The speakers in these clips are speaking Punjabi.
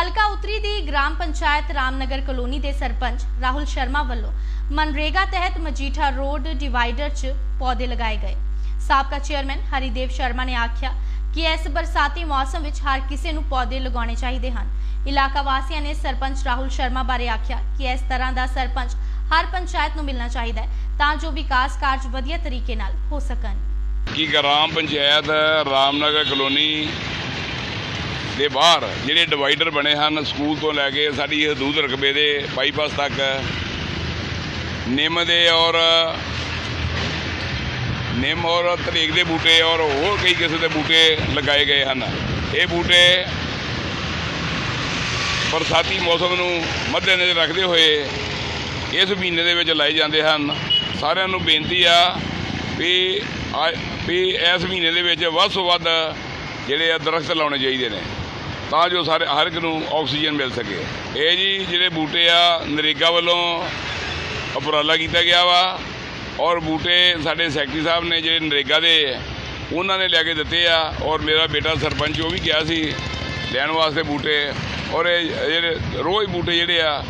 ਹਲਕਾ ਉਤਰੀ ਦੀ ਗ੍ਰਾਮ ਪੰਚਾਇਤ ਰਾਮਨਗਰ ਕਲੋਨੀ ਦੇ ਸਰਪੰਚ ਰਾਹੁਲ ਸ਼ਰਮਾ ਵੱਲੋਂ ਮਨਰੇਗਾ ਤਹਿਤ ਮਜੀਠਾ ਰੋਡ ਡਿਵਾਈਡਰ 'ਚ ਪੌਦੇ ਲਗਾਏ ਗਏ। ਸਾਬਕਾ ਚੇਅਰਮੈਨ ਹਰੀਦੇਵ ਸ਼ਰਮਾ ਨੇ ਆਖਿਆ ਕਿ ਇਸ ਬਰਸਾਤੀ ਮੌਸਮ ਵਿੱਚ ਹਰ ਕਿਸੇ ਨੂੰ ਪੌਦੇ ਲਗਾਉਣੇ ਚਾਹੀਦੇ ਹਨ। ਇਲਾਕਾ ਵਾਸੀਆਂ ਨੇ ਸਰਪੰਚ ਰਾਹੁਲ ਸ਼ਰਮਾ ਬਾਰੇ ਆਖਿਆ ਕਿ ਇਸ ਤਰ੍ਹਾਂ ਦਾ ਸਰਪੰਚ ਹਰ ਪੰਚਾਇਤ ਨੂੰ ਮਿਲਣਾ ਚਾਹੀਦਾ ਹੈ ਤਾਂ ਜੋ ਵਿਕਾਸ ਕਾਰਜ ਵਧੀਆ ਤਰੀਕੇ ਨਾਲ ਹੋ ਸਕਣ। ਕਿ ਗ੍ਰਾਮ ਪੰਚਾਇਤ ਰਾਮਨਗਰ ਕਲੋਨੀ ਦੇ ਬਾਹਰ ਜਿਹੜੇ ਡਿਵਾਈਡਰ ਬਣੇ ਹਨ ਸਕੂਲ ਤੋਂ ਲੈ ਕੇ ਸਾਡੀ ਹਦੂਦ ਰਕਬੇ ਦੇ ਬਾਈਪਾਸ ਤੱਕ, ਨਿੰਮ ਦੇ ਔਰ, ਨਿੰਮ ਔਰ ਤਰੇਕ ਦੇ ਬੂਟੇ ਔਰ ਹੋਰ ਕਈ ਕਿਸਮ ਦੇ ਬੂਟੇ ਲਗਾਏ ਗਏ ਹਨ। ਇਹ ਬੂਟੇ ਬਰਸਾਤੀ ਮੌਸਮ ਨੂੰ ਮੱਦੇਨਜ਼ਰ ਰੱਖਦੇ ਹੋਏ ਇਸ ਮਹੀਨੇ ਦੇ ਵਿੱਚ ਲਾਏ ਜਾਂਦੇ ਹਨ। ਸਾਰਿਆਂ ਨੂੰ ਬੇਨਤੀ ਆ ਵੀ ਆ- ਵੀ ਇਸ ਮਹੀਨੇ ਦੇ ਵਿੱਚ ਵੱਧ ਤੋਂ ਵੱਧ ਜਿਹੜੇ ਆ ਦਰਖਤ ਲਾਉਣੇ ਚਾਹੀਦੇ ਨੇ। ਤਾਂ ਜੋ ਸਾਰੇ ਹਰ ਇੱਕ ਨੂੰ ਆਕਸੀਜਨ ਮਿਲ ਸਕੇ। ਇਹ ਜੀ ਜਿਹੜੇ ਬੂਟੇ ਆ, ਨਰੇਗਾ ਵੱਲੋਂ ਉਪਰਾਲਾ ਕੀਤਾ ਗਿਆ ਵਾ ਔਰ ਬੂਟੇ ਸਾਡੇ ਸੈਕਟਰੀ ਸਾਹਿਬ ਨੇ ਜਿਹੜੇ ਨਰੇਗਾ ਦੇ ਉਹਨਾਂ ਨੇ ਲੈ ਕੇ ਦਿੱਤੇ ਆ ਔਰ ਮੇਰਾ ਬੇਟਾ ਸਰਪੰਚ ਉਹ ਵੀ ਗਿਆ ਸੀ ਲੈਣ ਵਾਸਤੇ ਬੂਟੇ ਔਰ ਇਹ ਜਿਹੜੇ ਰੋਜ਼ ਬੂਟੇ ਜਿਹੜੇ ਆ,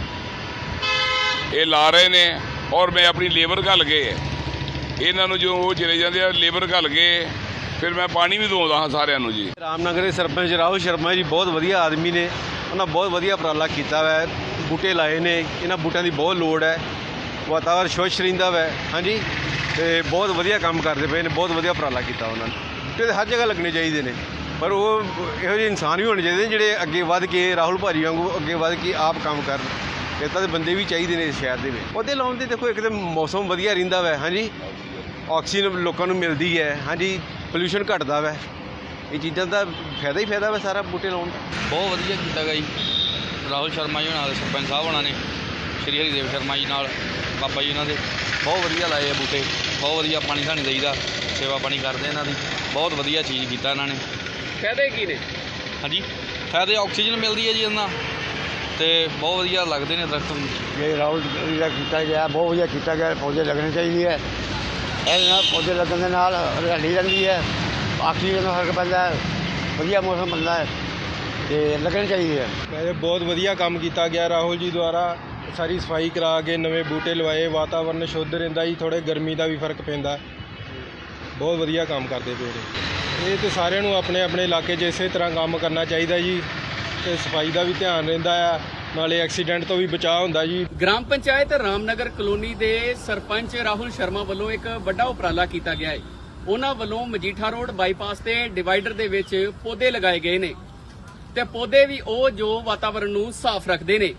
ਇਹ ਲਾ ਰਹੇ ਨੇ ਔਰ ਮੈਂ ਆਪਣੀ ਲੇਬਰ ਘੱਲ ਕੇ ਇਹਨਾਂ ਨੂੰ ਜੋ ਉਹ ਚਲੇ ਜਾਂਦੇ ਆ, ਲੇਬਰ ਘੱਲ ਕੇ ਫਿਰ ਮੈਂ ਪਾਣੀ ਵੀ ਦਵਾਉਂਦਾ ਹਾਂ ਸਾਰਿਆਂ ਨੂੰ ਜੀ। ਰਾਮਨਗਰ ਦੇ ਸਰਪੰਚ ਰਾਹੁਲ ਸ਼ਰਮਾ ਜੀ ਬਹੁਤ ਵਧੀਆ ਆਦਮੀ ਨੇ। ਉਹਨਾਂ ਬਹੁਤ ਵਧੀਆ ਉਪਰਾਲਾ ਕੀਤਾ ਵੈ। ਬੂਟੇ ਲਾਏ ਨੇ। ਇਹਨਾਂ ਬੂਟਿਆਂ ਦੀ ਬਹੁਤ ਲੋੜ ਹੈ। ਵਾਤਾਵਰਨ ਸਵੱਛ ਰਹਿੰਦਾ ਵੈ ਹਾਂਜੀ? ਤੇ ਬਹੁਤ ਵਧੀਆ ਕੰਮ ਕਰਦੇ ਪਏ ਨੇ। ਬਹੁਤ ਵਧੀਆ ਉਪਰਾਲਾ ਕੀਤਾ ਉਹਨਾਂ ਨੇ। ਬੂਟੇ ਤਾਂ ਹਰ ਜਗ੍ਹਾ ਲੱਗਣੇ ਚਾਹੀਦੇ ਨੇ। ਪਰ ਉਹ ਇਹੋ ਜਿਹੇ ਇਨਸਾਨ ਵੀ ਹੋਣੇ ਚਾਹੀਦੇ ਨੇ ਜਿਹੜੇ ਅੱਗੇ ਵੱਧ ਕੇ ਰਾਹੁਲ ਭਾਰੀ ਵਾਂਗੂ ਅੱਗੇ ਵੱਧ ਕੇ ਆਪ ਕੰਮ ਕਰਨ। ਇੱਦਾਂ ਦੇ ਬੰਦੇ ਵੀ ਚਾਹੀਦੇ ਨੇ ਇਸ ਸ਼ਹਿਰ ਦੇ ਵਿੱਚ। ਉਹਦੇ ਲਾਉਣ ਦੇ ਦੇਖੋ ਇੱਕ ਤਾਂ ਮੌਸਮ ਵਧੀਆ ਰਹਿੰਦਾ ਵੈ। ਹਾਂਜੀ? ਆਕਸੀਜਨ ਲੋਕਾਂ ਨੂੰ ਮਿਲਦੀ ਹੈ। ਹਾਂਜੀ? ਪੋਲੂਸ਼ਨ ਘਟਦਾ ਵੈ। ਇਹ ਚੀਜ਼ਾਂ ਦਾ ਫਾਇਦਾ ਹੀ ਫਾਇਦਾ ਵਾ ਸਾਰਾ ਬੂਟੇ ਲਾਉਣ ਦਾ। ਬਹੁਤ ਵਧੀਆ ਕੀਤਾ ਗਿਆ ਜੀ। ਰਾਹੁਲ ਸ਼ਰਮਾ ਜੀ ਨਾਲ ਸਰਪੰਚ ਸਾਹਿਬ ਹੋਣਾ ਨੇ ਸ਼੍ਰੀ ਹਰੀਦੇਵ ਸ਼ਰਮਾ ਜੀ ਨਾਲ ਬਾਬਾ ਜੀ ਉਹਨਾਂ ਦੇ। ਬਹੁਤ ਵਧੀਆ ਲਾਏ ਆ ਬੂਟੇ ਬਹੁਤ ਵਧੀਆ ਪਾਣੀ ਸਾਨੂੰ ਦੇਈਦਾ ਸੇਵਾ ਪਾਣੀ ਕਰਦੇ ਇਹਨਾਂ ਦੀ। ਬਹੁਤ ਵਧੀਆ ਚੀਜ਼ ਕੀਤਾ ਇਹਨਾਂ ਨੇ। ਫਾਇਦੇ ਕੀ ਨੇ? ਹਾਂਜੀ? ਫਾਇਦੇ ਆਕਸੀਜਨ ਮਿਲਦੀ ਹੈ ਜੀ ਇਹਨਾਂ ਤੇ ਬਹੁਤ ਵਧੀਆ ਲੱਗਦੇ ਨੇ ਦਰਖਤ ਇਹ ਰਾਹੁਲ ਜੀ ਦਾ ਕੀਤਾ ਗਿਆ ਬਹੁਤ ਵਧੀਆ ਕੀਤਾ ਗਿਆ ਪੌਦੇ ਲੱਗਣੇ ਚਾਹੀਦੇ ਹੈ ਇਹਦੇ ਨਾਲ ਪੌਦੇ ਲੱਗਣ ਦੇ ਨਾਲ ਹਰਿਆਲੀ ਰਹਿੰਦੀ ਹੈ। ਆਕਸੀਜਨ ਦਾ ਫ਼ਰਕ ਪੈਂਦਾ ਹੈ। ਵਧੀਆ ਮੌਸਮ ਬਣਦਾ ਹੈ ਤੇ ਲੱਗਣੇ ਚਾਹੀਦੇ ਹੈ। ਇਹ ਬਹੁਤ ਵਧੀਆ ਕੰਮ ਕੀਤਾ ਗਿਆ ਰਾਹੁਲ ਜੀ ਦੁਆਰਾ। ਸਾਰੀ ਸਫ਼ਾਈ ਕਰਾ ਕੇ ਨਵੇਂ ਬੂਟੇ ਲਵਾਏ, ਵਾਤਾਵਰਨ ਸ਼ੁੱਧ ਰਹਿੰਦਾ ਜੀ ਥੋੜੇ ਗਰਮੀ ਦਾ ਵੀ ਫ਼ਰਕ ਪੈਂਦਾ। ਬਹੁਤ ਵਧੀਆ ਕੰਮ ਕਰਦੇ ਪਏ ਨੇ। ਇਹ ਤੇ ਸਾਰਿਆਂ ਨੂੰ ਆਪਣੇ ਆਪਣੇ ਇਲਾਕੇ 'ਚ ਇਸੇ ਤਰ੍ਹਾਂ ਕੰਮ ਕਰਨਾ ਚਾਹੀਦਾ ਜੀ। ਤੇ ਸਫ਼ਾਈ ਦਾ ਵੀ ਧਿਆਨ ਰਹਿੰਦਾ ਆ। ਨਾਲੇ ਐਕਸੀਡੈਂਟ ਤੋਂ ਵੀ ਬਚਾਅ ਹੁੰਦਾ ਜੀ। ਗ੍ਰਾਮ ਪੰਚਾਇਤ ਰਾਮਨਗਰ ਕਲੋਨੀ ਦੇ ਸਰਪੰਚ ਰਾਹੁਲ ਸ਼ਰਮਾ ਵੱਲੋਂ ਇੱਕ ਵੱਡਾ ਉਪਰਾਲਾ ਕੀਤਾ ਗਿਆ ਹੈ। ਉਹਨਾਂ ਵੱਲੋਂ ਮਜੀਠਾ ਰੋਡ ਬਾਈਪਾਸ ਤੇ ਡਿਵਾਈਡਰ ਦੇ ਵਿੱਚ ਪੌਦੇ ਲਗਾਏ ਗਏ ਨੇ ਤੇ ਪੌਦੇ ਵੀ ਉਹ ਜੋ ਵਾਤਾਵਰਣ ਨੂੰ ਸਾਫ਼ ਰੱਖਦੇ ਨੇ।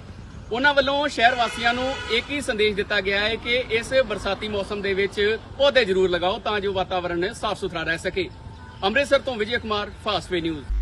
ਉਹਨਾਂ ਵੱਲੋਂ ਸ਼ਹਿਰ ਵਾਸੀਆਂ ਨੂੰ ਇੱਕ ਹੀ ਸੰਦੇਸ਼ ਦਿੱਤਾ ਗਿਆ ਹੈ ਕਿ ਇਸ ਬਰਸਾਤੀ ਮੌਸਮ ਦੇ ਵਿੱਚ ਪੌਦੇ ਜ਼ਰੂਰ ਲਗਾਓ ਤਾਂ ਜੋ ਵਾਤਾਵਰਣ ਸਾਫ਼ ਸੁਥਰਾ ਰਹਿ ਸਕੇ। ਅੰਮ੍ਰਿਤਸਰ ਤੋਂ ਵਿਜੇ ਕੁਮਾਰ ਫਾਸਟਵੇ ਨਿਊਜ਼